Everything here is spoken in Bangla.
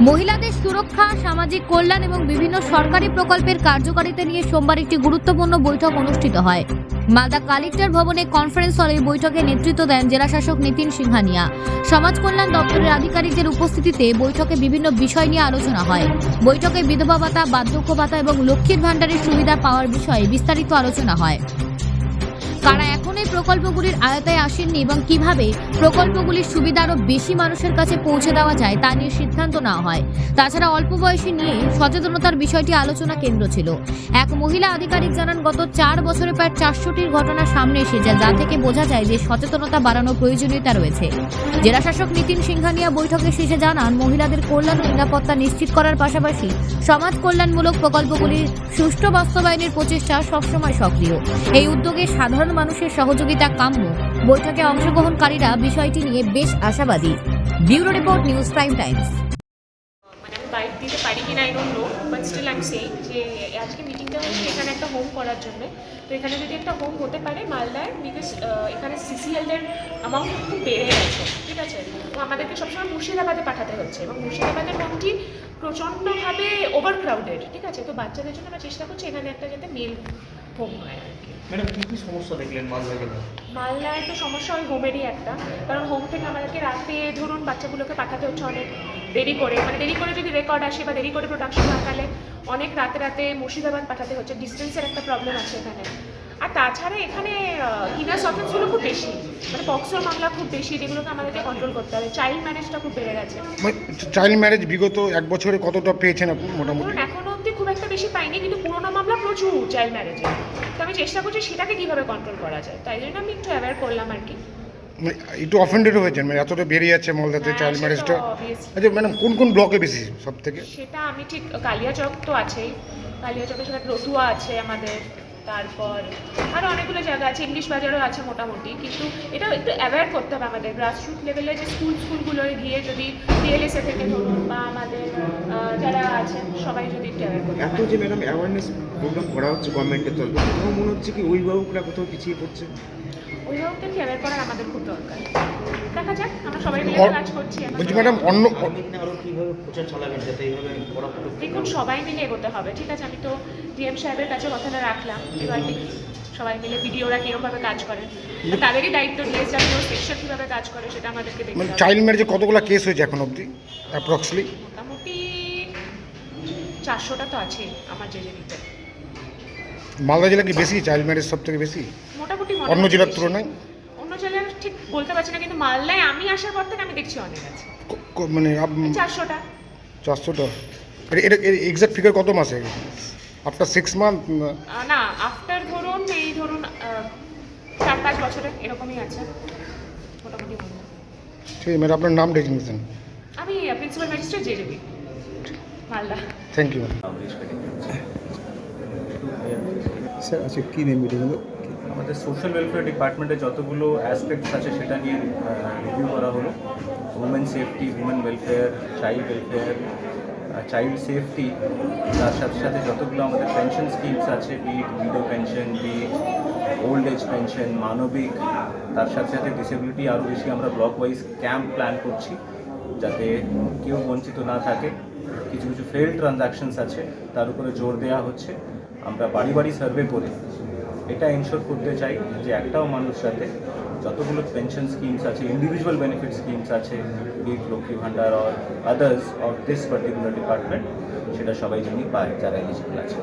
মহিলাদের সুরক্ষা, সামাজিক কল্যাণ এবং বিভিন্ন সরকারি প্রকল্পের কার্যকারিতা নিয়ে সোমবার একটি গুরুত্বপূর্ণ বৈঠক অনুষ্ঠিত হয়। মালদা কালেক্টর ভবনে কনফারেন্স হলে এই বৈঠকে নেতৃত্ব দেন জেলাশাসক নীতিন সিংহানিয়া। সমাজ কল্যাণ দপ্তরের আধিকারিকদের উপস্থিতিতে বৈঠকে বিভিন্ন বিষয় নিয়ে আলোচনা হয়। বৈঠকে বিধবা ভাতা, বার্ধক্য ভাতা এবং লক্ষ্মীর ভাণ্ডারের সুবিধা পাওয়ার বিষয়ে বিস্তারিত আলোচনা হয়। কারা এখন এই প্রকল্পগুলির আয়তায় আসেননি এবং কীভাবে প্রকল্পগুলির সুবিধা আরও বেশি মানুষের কাছে পৌঁছে দেওয়া যায় তা নিয়ে সিদ্ধান্ত নেওয়া হয়। তাছাড়া অল্প বয়সী নিয়ে সচেতনতার বিষয়টি আলোচনা কেন্দ্র ছিল। এক মহিলা আধিকারিক জানান, গত চার বছরে প্রায় চারশোটির ঘটনা সামনে এসেছে, যা থেকে বোঝা যায় যে সচেতনতা বাড়ানোর প্রয়োজনীয়তা রয়েছে। জেলাশাসক নীতিন সিংহানিয়া বৈঠকে শেষে জানান, মহিলাদের কল্যাণ নিরাপত্তা নিশ্চিত করার পাশাপাশি সমাজ কল্যাণমূলক প্রকল্পগুলির সুষ্ঠু বাস্তবায়নের প্রচেষ্টা সবসময় সক্রিয়। এই উদ্যোগে সাধারণ মানুষের সহযোগিতা কাম্য। বৈঠকে অংশগ্রহণকারীরা বিষয়টি নিয়ে বেশ আশাবাদী। Bureau report news prime times. Bike দিতে পারি কিনা I don't know but saying যে, আজকে মিটিংটা হচ্ছে এখানে একটা হোম করার জন্য। তো এখানে যদি একটা হোম হতে পারে মালদায় বিকজ এখানে সিসিএলদের অ্যামাউন্ট খুব বেড়ে গেছে, ঠিক আছে? তো আমাদেরকে সবসময় মুর্শিদাবাদে পাঠাতে হচ্ছে এবং মুর্শিদাবাদের হোমটি প্রচণ্ডভাবে ওভার ক্রাউডেড ঠিক আছে? তো বাচ্চাদের জন্য আমরা চেষ্টা করছি এখানে একটা যাতে মেল হোম হয় আর কি। ম্যাডাম কী কী সমস্যা দেখলেন মালদা জেলায় মালদায় তো সমস্যা ওই হোমেরই একটা। কারণ হোম থেকে আমাদেরকে রাতে ধরুন বাচ্চাগুলোকে পাঠাতে হচ্ছে অনেক দেরি করে। মানে দেরি করে যদি রেকর্ড আসে বা দেরি করে প্রোডাকশন হয় তাহলে অনেক রাতে রাতে মুর্শিদাবাদ পাঠাতে হচ্ছে। ডিস্টেন্সের একটা প্রবলেম আছে এখানে। আর তাছাড়া এখানে ইনার অফেন্সগুলো খুব বেশি। মানে পক্সোর মামলা খুব বেশি যেগুলোকে আমাদেরকে কন্ট্রোল করতে হবে। চাইল্ড ম্যারেজটা খুব বেড়ে গেছে। চাইল্ড ম্যারেজ বিগত এক বছরে কতটা পেয়েছেন মোটামুটি? এখনও অবধি খুব একটা বেশি পাইনি কিন্তু পুরোনো মামলা প্রচুর চাইল্ড ম্যারেজে তো আমি চেষ্টা করছি সেটাকে কীভাবে কন্ট্রোল করা যায়। তাই জন্য আমি একটু অ্যাওয়্যার করলাম আর কি। মানে একটু অফেন্ডেড হয়েছেন মানে এতটা বেরিয়ে যাচ্ছে মালদাতে চাইল্ড ম্যারেজটা আচ্ছা ম্যাডাম কোন কোন ব্লকে বেশি সব থেকে সেটা আমি ঠিক কালিয়াচক তো আছেই। কালিয়াচকের সাথে রতুয়া আছে আমাদের। তারপর আরও অনেকগুলো জায়গা আছে ইংলিশ বাজারও আছে মোটামুটি কিন্তু এটা একটু অ্যাওয়্যার করতে হবে আমাদের গ্রাসরুট লেভেলে যে স্কুল স্কুলগুলোয় গিয়ে যদি ডিএলএসএ থেকে ধরুন বা আমাদের যারা আছে সবাই যদি একটু অ্যাওয়্যার করতে এত যে ম্যাডাম অ্যাওয়ারনেস প্রোগ্রাম করা হচ্ছে গভর্নমেন্টের তরফে মনে হচ্ছে কি অভিভাবকরা কোথাও পিছিয়ে পড়ছে? অভিভাবকদেরকে অ্যাওয়্যার করার আমাদের খুব দরকার। দেখা যাক আমরা সবাই মিলে কাজ করছি। বলছি ম্যাডাম অন্য কীভাবে প্রচার চালাবেন যাতে এইভাবে দেখুন সবাই মিলে এগোতে হবে। ঠিক আছে আমি তো ডিএম সাহেবের কাছে কথাটা রাখলাম। এবার দেখি সবাই মিলে ভিডিওরা কীরকমভাবে কাজ করে তাদেরই দায়িত্ব ডিএসডাব্লিউ সেকশন কীভাবে কাজ করে সেটা আমাদেরকে দেখতে মানে চাইল্ড ম্যারেজে কতগুলো কেস হয়েছে এখন অবধি? অ্যাপ্রক্সলি মোটামুটি চারশোটা তো আছে আমার জেলেরিতে মালদা জেলা কি বেশি? চাইল্ড ম্যারেজ সব থেকে বেশি? মোটামুটি অন্য জেলার তুলনায়? অন্য জেলার ঠিক বলতে পারছি না কিন্তু মালদায় আমি আসার পর থেকে আমি দেখছি অনেক আছে। মানে চারশোটা। চারশোটা? এটা এক্সাক্ট ফিগার কত মাসে? আফটার সিক্স মান্থ না আফটার ধরুন এই ধরুন চার পাঁচ বছরে এরকমই আছে। মোটামুটি ঠিক আছে ম্যাডাম আপনার নাম ডেজিগনেশন আমি প্রিন্সিপাল ম্যাজিস্ট্রেট জেলেবি মালদা। থ্যাংক ইউ স্যার আচ্ছা কী নেম মিটিং সোশ্যাল ওয়েলফেয়ার ডিপার্টমেন্টে যতগুলো অ্যাসপেক্টস আছে সেটা নিয়ে রিভিউ করা হলো। Women safety women welfare child welfare child safety তার সাথে সাথে যতগুলো আমাদের পেনশন স্কিমস আছে be it widow pension be it old age pension মানবিক, তার সাথে সাথে ডিসেবিলিটি আরও বেশি আমরা ব্লক ওয়াইজ ক্যাম্প প্ল্যান করছি, যাতে কেউ বঞ্চিত না থাকে। কিছু কিছু ফেল ট্রানজাকশনস আছে, তার উপরে জোর দেওয়া হচ্ছে। আমরা বাড়ি বাড়ি সার্ভে করে এটা এনশোর করতে চাই যে একটাও মানুষ যাতে যতগুলো পেনশন স্কিমস আছে ইন্ডিভিজুয়াল বেনিফিট স্কিমস আছে be it Lakshmi Bhandar or others of this particular department সেটা সবাই জানি পায় যারা এলিজিবল আছে।